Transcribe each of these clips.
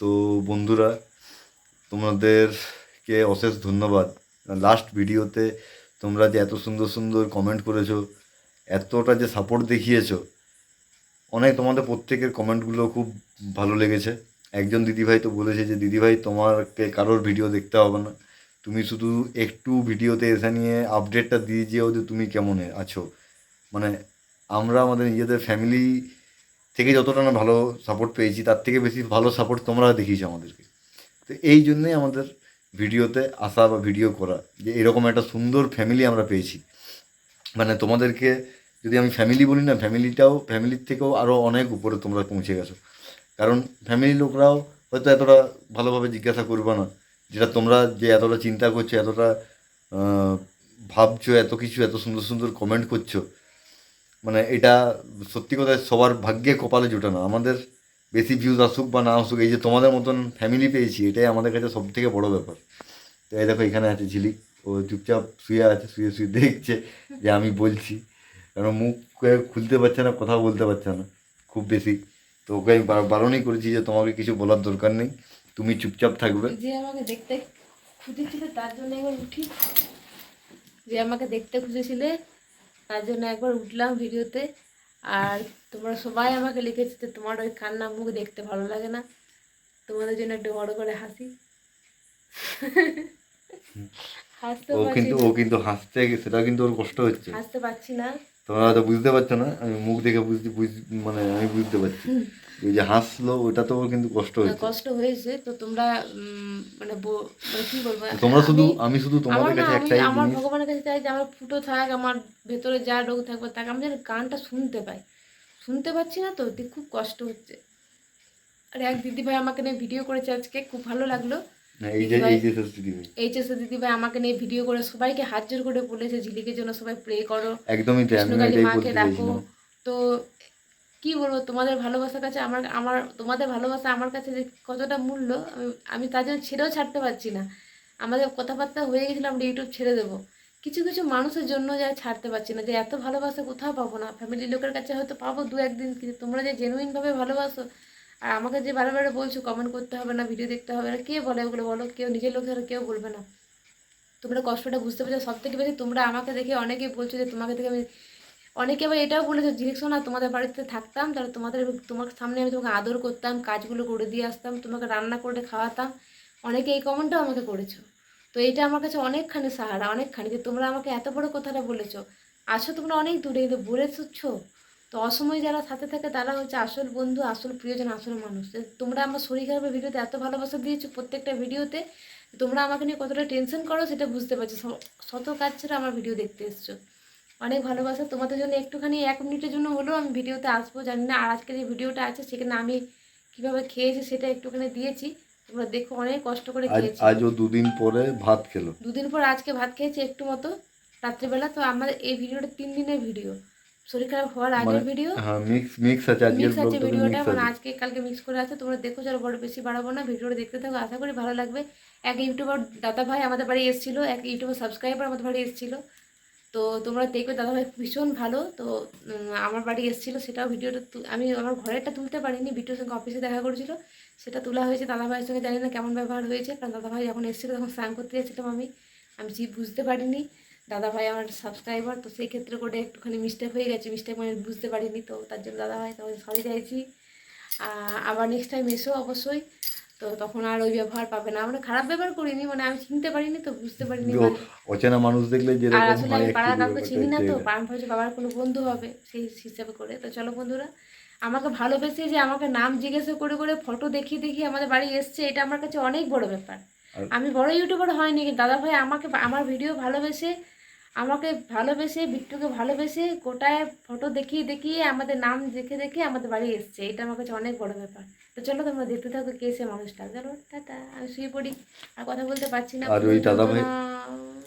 তো বন্ধুরা, তোমাদেরকে অশেষ ধন্যবাদ। লাস্ট ভিডিওতে তোমরা যে এত সুন্দর সুন্দর কমেন্ট করেছ, এতটা যে সাপোর্ট দেখিয়েছো, অনেক তোমাদের প্রত্যেকের কমেন্টগুলো খুব ভালো লেগেছে। একজন দিদিভাই তো বলেছে যে, দিদিভাই, তোমাকে কারোর ভিডিও দেখতে হবে না। তুমি শুধু একটু ভিডিওতে এসে নিয়ে আপডেটটা দিয়ে যেও যে তুমি কেমন আছো। মানে আমরা আমাদের নিজেদের ফ্যামিলি থেকে যতটা না ভালো সাপোর্ট পেয়েছি, তার থেকে বেশি ভালো সাপোর্ট তোমরা দেখিয়েছো আমাদেরকে। তো এই জন্যই আমাদের ভিডিওতে আসা বা ভিডিও করা যে এরকম একটা সুন্দর ফ্যামিলি আমরা পেয়েছি। মানে তোমাদেরকে যদি আমি ফ্যামিলি বলি না ফ্যামিলিটাও ফ্যামিলির থেকেও আরও অনেক উপরে তোমরা পৌঁছে গেছো। কারণ ফ্যামিলির লোকরাও হয়তো এতটা ভালোভাবে জিজ্ঞাসা করবে না, যেটা তোমরা যে এতটা চিন্তা করছ, এতটা ভাবছ, এত কিছু, এত সুন্দর সুন্দর কমেন্ট করছ মানে এটা সত্যি কথা, সবার ভাগ্যে কপালে জোটে না। আমাদের বেশি ভিউজ আসুক বা না আসুক, এই যে তোমাদের মতন ফ্যামিলি পেয়েছি, এটাই আমাদের কাছে সব থেকে বড় ব্যাপার। তো এই দেখো, এখানে আছে ঝিলিক। ও চুপচাপ শুয়ে আছে, শুয়ে শুয়ে দেখছে যে আমি বলছি। কারণ মুখ খুলতে পারছে না কথা বলতে পারছে না, খুব বেশি। তো ওকে আমি বারণই করেছি যে তোমাকে কিছু বলার দরকার নেই, তুমি চুপচাপ থাকবে। যে আমাকে দেখতে খুঁজেছিলে, তার জন্য একবার উঠি। যে আমাকে দেখতে খুঁজেছিলে তার জন্য একবার উঠলাম ভিডিওতে। আর তোমরা সবাই আমাকে লিখেছে যে তোমার ওই কান্না মুখ দেখতে ভালো লাগে না। তোমাদের জন্য একটু বড় করে হাসি। হাসতে ও কিন্তু। ও কিন্তু হাসতে সেটা কিন্তু ওর কষ্ট হচ্ছে। হাসতে পারছি না। তোমরা হয়তো বুঝতে পারছ না আমি মুখ দেখে বুঝতে মানে আমি বুঝতে পারছি। ওই যে হাসলো ওটা তো কিন্তু কষ্ট হচ্ছে কষ্ট হয়েছে তো তোমরা মানে মানে কি বলব তোমরা শুধু আমি- শুধু তোমাদের কাছে একটাই আমার ভগবানের কাছে চাই যে আমার ফুটো থাক আমার ভেতরে যা রোগ থাকবে তাকে আমি যেন গানটা শুনতে পাই। শুনতে পাচ্ছি না তো তো খুব কষ্ট হচ্ছে। আর এক দিদিভাই আমাকে নিয়ে ভিডিও করেছে আজকে খুব ভালো লাগল। এইচএসএ দিদিভাই আমাকে নিয়ে ভিডিও করে সবাইকে হাত জোর করে বলেছে ঝিলিকের জন্য সবাই প্রে করো। একদমই আমি মাকে ডাকো। তো কি বলব তোমাদের ভালোবাসার কাছে আমার আমার তোমাদের ভালোবাসা আমার কাছে যে কতটা মূল্য আমি আমি তার জন্য ছেড়েও ছাড়তে পারছি না। আমাদের কথাবার্তা হয়ে গেছিল আমরা ইউটিউব ছেড়ে দেবো। কিছু কিছু মানুষের জন্য যা ছাড়তে পারছি না যে এত ভালোবাসা কোথাও পাবো না। ফ্যামিলির লোকের কাছে হয়তো পাবো দু একদিন কিন্তু তোমরা যে জেনুইনভাবে ভালোবাসো আর আমাকে যে বারে বারে বলছো কমেন্ট করতে হবে না ভিডিও দেখতে হবে না, কে বলে ওগুলো বলো? কেউ নিজের লোক লোকের কেউ বলবে না। তোমরা কষ্টটা বুঝতে পারছ। সব থেকে বেশি তোমরা আমাকে দেখে অনেকেই বলছো যে, তোমাকে দেখে আমি অনেকে আবার এটাও বলেছে জিনিস না, তোমাদের বাড়িতে থাকতাম, তাহলে তোমাদের তোমার সামনে আমি তোমাকে আদর করতাম, কাজগুলো করে দিয়ে আসতাম, তোমাকে রান্না করে খাওয়াতাম। অনেকে এই কমেন্টটাও আমাকে করেছ। তো এটা আমার কাছে অনেকখানি সাহারা, অনেকখানি। যে তোমরা আমাকে এত বড় কথাটা বলেছ, আছো তোমরা অনেক দূরে কিন্তু বলেছ। তো অসময় যারা সাথে থাকে তারা হচ্ছে আসল বন্ধু আসল প্রিয়জন আসল মানুষ। তোমরা আমার শরীর খারাপের ভিডিওতে এত ভালোবাসা দিয়েছ প্রত্যেকটা ভিডিওতে তোমরা আমাকে নিয়ে কতটা টেনশন করো সেটা বুঝতে পারছ। শত কাজ ছেড়ে আমার ভিডিও দেখতে এসছো। অনেক ভালোবাসা। তোমাদের জন্য একটুখানি এক মিনিটের জন্য হলেও আমি ভিডিওতে আসব। জানি না আর আজকে যে ভিডিওটা আছে সেখানে আমি কীভাবে খেয়েছি সেটা একটুখানি দিয়েছি। তোমরা দেখো অনেক কষ্ট করে খেয়েছি। আজ দুদিন পরে ভাত খেলো। দুদিন পর আজকে ভাত খেয়েছি একটু মতো রাত্রিবেলা। তো আমাদের এই ভিডিওটা তিন দিনের ভিডিও। শরীর খারাপ হওয়ার আগের মানে ভিডিও হ্যাঁ মিক্স মিক্স আছে মিক্স আছে ভিডিওটা মানে আজকে কালকে মিক্স করে আছে তোমরা দেখো চলো বড় বেশি বাড়াবো না ভিডিওটা দেখতে থাকো আশা করি ভালো লাগবে। এক ইউটিউবার দাদা ভাই আমাদের বাড়ি এসেছিল এক ইউটিউবার সাবস্ক্রাইবার আমাদের বাড়ি এসেছিল। তো তোমরা দেখবে দাদা ভাই ভীষণ ভালো। তো আমার বাড়ি এসেছিল সেটাও ভিডিওটা আমি আমার ঘরেরটা তুলতে পারিনি ভিডিওর সঙ্গে অফিসে দেখা করেছিল সেটা তোলা হয়েছে দাদা ভাইয়ের সঙ্গে জানি না কেমন ব্যবহার হয়েছে কারণ দাদা ভাই যখন এসেছিল তখন স্নান করতে যাচ্ছিলাম আমি আমি বুঝতে পারিনি। দাদা ভাই আমার সাবস্ক্রাইবার তো সেই ক্ষেত্রে করে একটুখানি মিস্টেক হয়ে গেছে। মিস্টেক মানে বুঝতে পারিনি তো তার জন্য দাদা ভাই তোমাকে সরি চাইছি আবার নেক্সট টাইম এসো অবশ্যই। তো তখন আর ওই ব্যবহার পাবে না। আমরা খারাপ ব্যবহার করিনি মানে আমি চিনতে পারিনি তো বুঝতে পারিনি মানে। অচেনা মানুষ দেখলে আর আসলে আমি পাড়ার কাউকে চিনি না তো পাড়ার ভাবছি বাবার কোনো বন্ধু হবে সেই হিসাবে করে। তো চলো বন্ধুরা আমাকে ভালোবেসে যে আমাকে নাম জিজ্ঞাসা করে করে ফটো দেখিয়ে দেখিয়ে আমাদের বাড়ি এসছে এটা আমার কাছে অনেক বড় ব্যাপার। আমি বড় ইউটিউবার হয়নি কিন্তু দাদা ভাই আমাকে আমার ভিডিও ভালোবেসে আমাকে ভালোবেসে বিট্টুকে ভালোবেসে গোটায় ফটো দেখিয়ে দেখিয়ে আমাদের নাম দেখে দেখে আমাদের বাড়ি এসছে। এটা আমার কাছে অনেক বড় ব্যাপার। তো চলো তোমরা দেখতে থাকো কে সে মানুষটা চলো টাটা আমি শুয়ে পড়ি। আর কথা বলতে পারছি না আর ওই দাদা ভাই-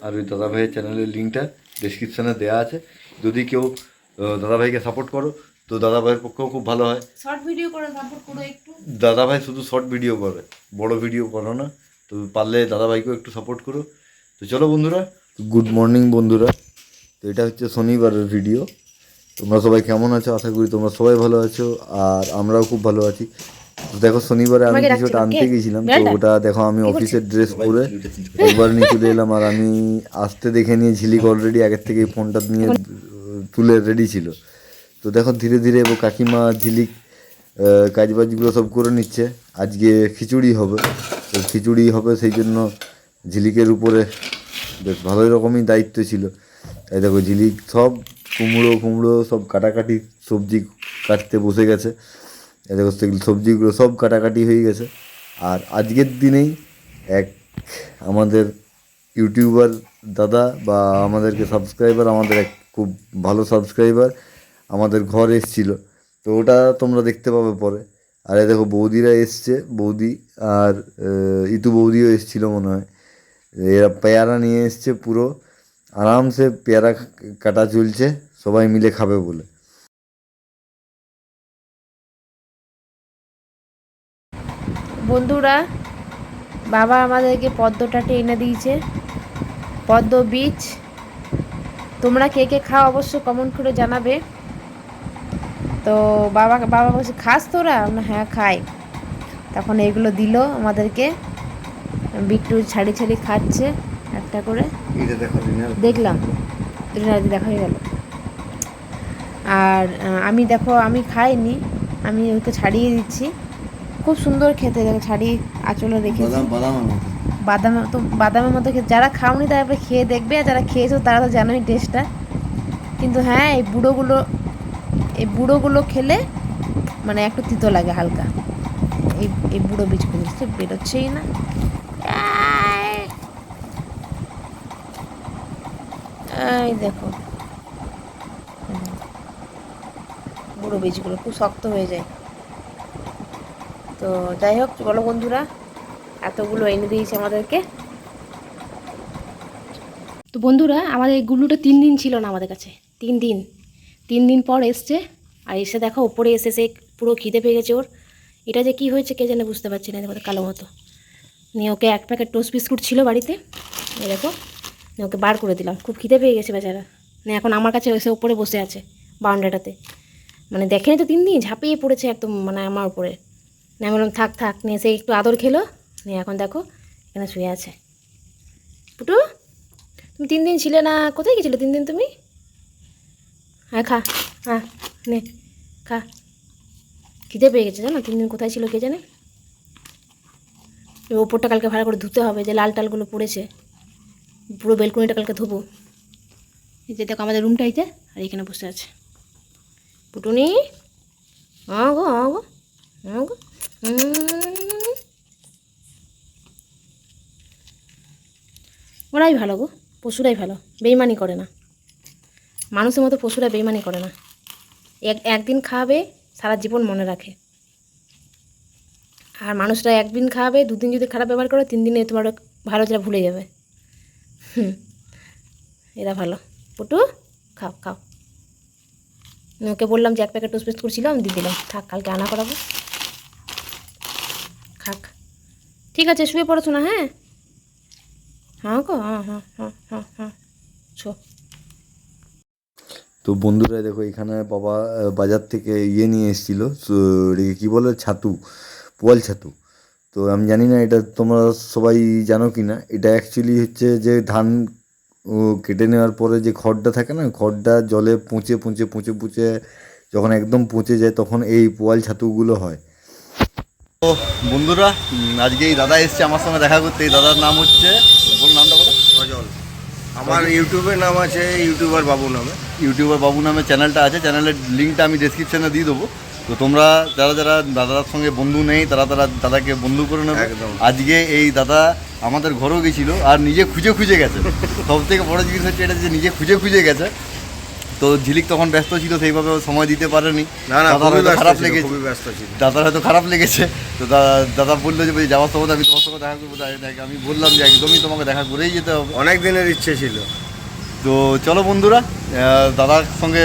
আর ওই দাদা ভাইয়ের চ্যানেলের লিঙ্কটা ডিসক্রিপশানে দেওয়া আছে। যদি কেউ দাদা ভাইকে সাপোর্ট করো তো দাদা ভাইয়ের পক্ষেও খুব ভালো হয়। শর্ট ভিডিও করে সাপোর্ট করো একটু। দাদা ভাই শুধু শর্ট ভিডিও করে বড় ভিডিও করো না। তো পারলে দাদা ভাইকেও একটু সাপোর্ট করো। তো চলো বন্ধুরা গুড মর্নিং বন্ধুরা। তো এটা হচ্ছে শনিবারের ভিডিও তোমরা সবাই কেমন আছো? আশা করি তোমরা সবাই ভালো আছো আর আমরাও খুব ভালো আছি। তো দেখো শনিবারে আমি আমাকে কিছু ডাকছিল, আনতে? গেছিলাম তো ওটা দেখো আমি অফিসের ড্রেস পরে একবার নিয়ে চলে এলাম আর আমি আসতে দেখে নিয়ে ঝিলিক অলরেডি আগের থেকে ফোনটা নিয়ে তুলে রেডি ছিল। তো দেখো ধীরে ধীরে ও কাকিমা ঝিলিক কাজবাজগুলো সব করে নিচ্ছে। আজকে খিচুড়ি হবে। তো খিচুড়ি হবে সেই জন্য ঝিলিকের উপরে বেশ ভালোই রকমই দায়িত্ব ছিল। এই দেখো ঝিলিক সব কুমড়ো কুমড়ো সব কাটাকাটি সবজি কাটতে বসে গেছে। এই দেখো সেগুলো সবজিগুলো সব কাটাকাটি হয়ে গেছে। আর আজকের দিনেই এক আমাদের ইউটিউবার দাদা বা আমাদেরকে সাবস্ক্রাইবার আমাদের এক খুব ভালো সাবস্ক্রাইবার আমাদের ঘর এসছিল। তো ওটা তোমরা দেখতে পাবে পরে। আর দেখো বৌদিরা এসছে, বৌদি আর ইতু বৌদিও এসছিল মনে হয়। এরা পেয়ারা নিয়ে এসছে পুরো। আরামসে পেয়ারা কাটা চলছে, সবাই মিলে খাবে বলে। বন্ধুরা, বাবা আমাদেরকে পদ্মটাটে এনে দিয়েছে। পদ্ম বীজ। তোমরা কে কে খাও অবশ্য কমেন্ট করে জানাবে। তো বাবা বাবা বলছে, খাস তোরা? হ্যাঁ খাই। তখন এগুলো দিল আমাদেরকে। বিট্টু ছাড়ি ছাড়ি খাচ্ছে একটা করে। দেখলাম দেখা হয়ে গেল। আর আমি দেখো আমি খাইনি আমি ওকে ছাড়িয়ে দিচ্ছি। খুব সুন্দর খেতে দেখো ছাড়িয়ে আঁচলে রেখেছি। বাদাম তো বাদামের মতো খেতে। যারা খাওনি তারা খেয়ে দেখবে আর যারা খেয়েছো তারা তো জানোই টেস্টটা কিন্তু হ্যাঁ এই বুড়োগুলো এই বুড়োগুলো খেলে মানে একটু তিতো লাগে হালকা। এই এই বুড়ো বীজগুলো বেরোচ্ছেই না। এই দেখো। বুড়ো বীজগুলো খুব শক্ত হয়ে যায়। তো যাই হোক বলো বন্ধুরা, এতগুলো এনে দিয়েছে আমাদেরকে। তো বন্ধুরা, আমাদের এই গুল্লুটা তিন দিন ছিল না আমাদের কাছে। তিন দিন। তিন দিন পর এসছে। আর এসে দেখো ওপরে এসে সে পুরো খিদে পেয়ে গেছে ওর। এটা যে কি হয়েছে কে জানে বুঝতে পারছি না, দেখো কালো মতো। নিয়ে ওকে এক প্যাকেট টোস্ট বিস্কুট ছিল বাড়িতে। নিয়ে ওকে বার করে দিলাম। খুব খিদে পেয়ে গেছে বেচারা। নিয়ে এখন আমার কাছে এসে ওপরে বসে আছে বাউন্ডাটাতে মানে দেখেনি তো তিন দিন ঝাঁপিয়ে পড়েছে একদম মানে আমার উপরে। আমি বললাম, থাক থাক, নিয়ে সে একটু আদর খেলো। নিয়ে এখন দেখো, এখানে শুয়ে আছে। পুটু, তুমি তিন দিন ছিলে না? কোথায় গেছিলে তিন দিন তুমি? হ্যাঁ খা হ্যাঁ নে, খা। খিদে পেয়ে গেছে জানো? তিন দিন কোথায় ছিল কে জানে? ওপরটা কালকে ভালো করে ধুতে হবে, যে লাল টালগুলো পড়েছে। পুরো বেলকুনিটা কালকে ধোবো। এই যে দেখো আমাদের রুমটা এইতে আর এখানে বসে আছে। পুটুনি হ্যাঁ গো হ্যাঁ গো হ্যাঁ গো ওরাই ভালো গো, পশুরাই ভালো, বেইমানি করে না। মানুষের মতো পশুরা বেইমানি করে না। এক, একদিন খাওয়াবে সারা জীবন মনে রাখে। আর মানুষরা একদিন খাওয়াবে দুদিন যদি খারাপ ব্যবহার করে তিন দিনে তোমার ভালো যেটা ভুলে যাবে। হুম এরা ভালো। পুটু, খাও খাও। ওকে বললাম যে এক প্যাকেট টোস্ট করছিল, আমি দিয়ে দিলাম। থাক, কালকে আনা করাবো। খাক। ঠিক আছে, শুয়ে পড়েছো না হ্যাঁ? হ্যাঁ গো হ্যাঁ হ্যাঁ হ্যাঁ হ্যাঁ হ্যাঁ। ছো তো বন্ধুরা, দেখো, এখানে বাবা বাজার থেকে ইয়ে নিয়ে এসেছিল কী বলে? ছাতু, পোয়াল ছাতু। তো আমি জানি না এটা তোমরা সবাই জানো কি না। এটা অ্যাকচুয়ালি হচ্ছে যে ধান ও, কেটে নেওয়ার পরে যে খড়টা থাকে না খড়টা জলে পচে পচে পচে পচে যখন একদম পচে যায় তখন এই পোয়াল ছাতুগুলো হয়। তো বন্ধুরা আজকে এই দাদা এসছে আমার সঙ্গে দেখা করতে। এই দাদার নাম হচ্ছে বল নামটা বলো? অজল আমার ইউটিউবের নাম আছে ইউটিউবার বাবু নামে। ইউটিউবার বাবু নামে চ্যানেলটা আছে। চ্যানেলের লিঙ্কটা আমি ডেসক্রিপশনে দিয়ে দেবো। তো তোমরা যারা যারা দাদার সঙ্গে বন্ধু নেই তারা তারা দাদাকে বন্ধু করে নেবে। আজকে এই দাদা আমাদের ঘরেও গেছিল আর নিজে খুঁজে খুঁজে গেছে। সব থেকে বড় জিনিস হচ্ছে এটা যে নিজে খুঁজে খুঁজে গেছে। তো ঝিলিক তখন ব্যস্ত ছিল সেইভাবে সময় দিতে পারেনি। দাদার হয়তো খারাপ লেগেছে। দাদার হয়তো খারাপ লেগেছে। তো দাদা বলল যে যাওয়ার সময় আমি তোমার সঙ্গে দেখা করব। আমি বললাম যে একদমই তোমাকে দেখা করেই যেতে হবে। অনেক দিনের ইচ্ছে ছিল। তো চলো বন্ধুরা দাদার সঙ্গে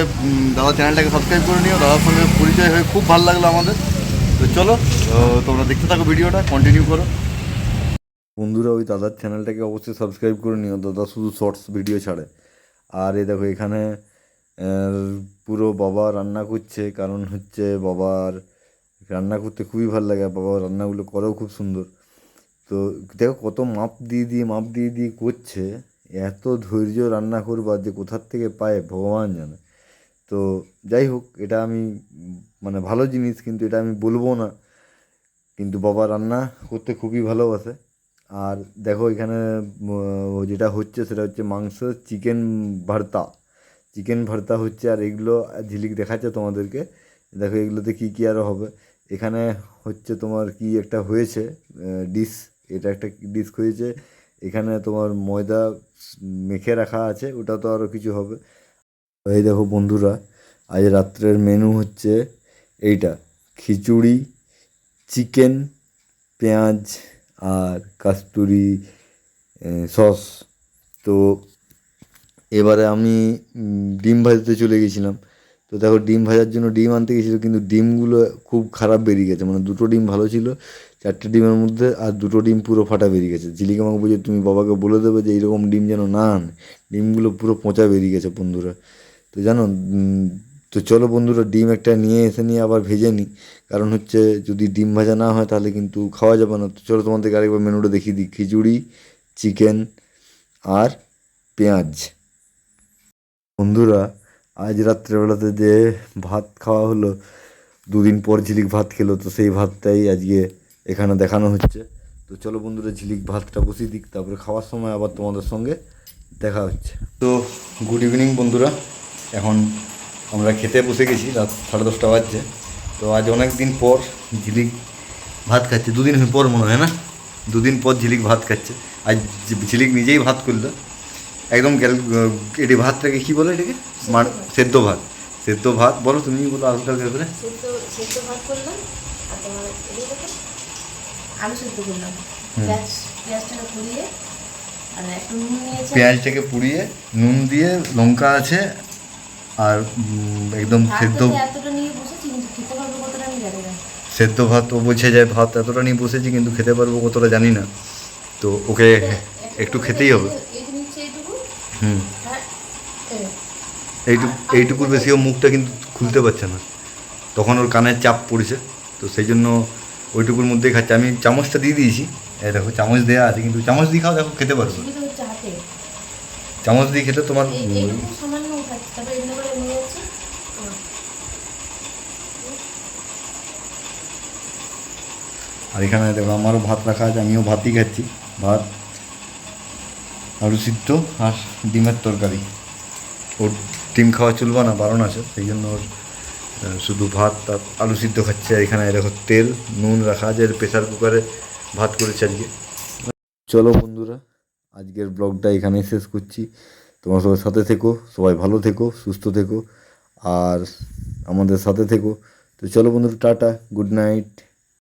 দাদার চ্যানেলটাকে সাবস্ক্রাইব করে নিও। দাদার সঙ্গে পরিচয় হয়ে খুব ভালো লাগল আমাদের। তো চলো তোমরা দেখতে থাকো ভিডিওটা কন্টিনিউ করো। বন্ধুরা, ওই দাদার চ্যানেলটাকে অবশ্যই সাবস্ক্রাইব করে নিও। দাদা শুধু শর্টস ভিডিও ছাড়ে। আর এই দেখো, এখানে পুরো বাবা রান্না করছে। কারণ হচ্ছে বাবার রান্না করতে খুবই ভালো লাগে। বাবা রান্নাগুলো করেও খুব সুন্দর। তো দেখো, কত মাপ দিয়ে দিয়ে, মাপ দিয়ে দিয়ে করছে। এত ধৈর্য রান্না করবার যে কোথার থেকে পায় ভগবান জানে। তো যাই হোক, এটা আমি মানে ভালো জিনিস, কিন্তু এটা আমি বলব না। কিন্তু বাবা রান্না করতে খুবই ভালোবাসে। আর দেখো এখানে যেটা হচ্ছে সেটা হচ্ছে মাংস চিকেন ভর্তা। চিকেন ভর্তা হচ্ছে, আর এগুলো ঝিলিক দেখাচ্ছে তোমাদেরকে। দেখো এগুলোতে কী কী আরও হবে। এখানে হচ্ছে তোমার কি একটা হয়েছে ডিশ এটা একটা ডিশ হয়েছে। এখানে তোমার ময়দা মেখে রাখা আছে, ওটা তো আরও কিছু হবে। এই দেখো বন্ধুরা, আজ রাত্রের মেনু হচ্ছে এইটা, খিচুড়ি চিকেন পেঁয়াজ আর কাস্তুরি সস তো এবারে আমি ডিম ভাজতে চলে গেছিলাম। তো দেখো, ডিম ভাজার জন্য ডিম আনতে গেছিল, কিন্তু ডিমগুলো খুব খারাপ বেরিয়ে গেছে মানে দুটো ডিম ভালো ছিল। চারটে ডিমের মধ্যে আর দুটো ডিম পুরো ফাটা বেরিয়ে গেছে। ঝিলিক আমাকে বলছে, তুমি বাবাকে বলে দেবে যে এইরকম ডিম যেন না আনে। ডিমগুলো পুরো পচা বেরিয়ে গেছে বন্ধুরা। তো জানো তো চলো বন্ধুরা, ডিম একটা নিয়ে এসে নিয়ে আবার ভেজে নিই কারণ হচ্ছে যদি ডিম ভাজা না হয় তাহলে কিন্তু খাওয়া যাবে না। তো চলো তোমাদেরকে আরেকবার মেনুটা দেখিয়ে দিই। খিচুড়ি, চিকেন আর পেঁয়াজ। বন্ধুরা, আজ রাত্রেবেলাতে যে ভাত খাওয়া হলো, দুদিন পর ঝিলিক ভাত খেলো, তো সেই ভাতটাই আজকে এখানে দেখানো হচ্ছে। তো চলো বন্ধুরা ঝিলিক ভাতটা বসিয়ে দিক তারপরে খাওয়ার সময় আবার তোমাদের সঙ্গে দেখা হচ্ছে। তো গুড ইভিনিং বন্ধুরা এখন আমরা খেতে বসে গেছি রাত সাড়ে দশটা বাজছে। তো আজ অনেক দিন পর ঝিলিক ভাত খাচ্ছে দুদিন পর মনে হয় না? দুদিন পর ঝিলিক ভাত খাচ্ছে। আজ ঝিলিক নিজেই ভাত করল। একদম গ্যাল এটি ভাতটাকে কী বলে এটাকে? সেদ্ধ ভাত। সেদ্ধ ভাত। বলো তুমি বলো আলুটা করে সেদ্ধ সেদ্ধ ভাত করলাম আর তোমার এগুলো দেখো, আলু সেদ্ধ করলাম। পেঁয়াজ পেঁয়াজটাকে পুড়িয়ে আর একটু নুন নিয়েছে। পেঁয়াজটাকে পুড়িয়ে নুন দিয়ে লঙ্কা আছে আর একদম সেদ্ধ এতটা নিয়ে বসেছি কিন্তু খেতে পারব কতটা আমি জানি না। সেদ্ধ ভাত ও বোঝে যায় ভাত এতটা নিয়ে বসেছি কিন্তু খেতে পারব কতটা জানি না। তো ওকে একটু খেতেই হবে। এইটুকু নিচ্ছে এইটুকু। হুম। এইটুকু এইটুকুর বেশি ও মুখটা কিন্তু খুলতে পারছে না। তখন ওর কানের চাপ পড়েছে তো সেই জন্য ওইটুকুর মধ্যেই খাচ্ছে। আমি চামচটা দিয়ে দিয়েছি। এই দেখো চামচ দেওয়া আছে কিন্তু চামচ দিয়ে খাও দেখো খেতে পারবে চামচ দিয়ে খেতে তোমার। আর এখানে দেখো আমারও ভাত রাখা আছে আমিও ভাতই খাচ্ছি। ভাত আলু সিদ্ধ আর ডিমের তরকারি। ওর ডিম খাওয়া চলবে না বারণ আছে সেই জন্য ওর শুধু ভাত আর আলু সিদ্ধ খাচ্ছে, আর এখানে দেখো তেল, নুন রাখা আছে প্রেশার কুকারে ভাত করেছে আজকে। চলো বন্ধুরা, আজকের ব্লগটা এখানেই শেষ করছি। তোমার সবার সাথে থেকো, সবাই ভালো থেকো, সুস্থ থেকো, আর আমাদের সাথে থেকো। তো চলো বন্ধুরা, টাটা, গুড নাইট।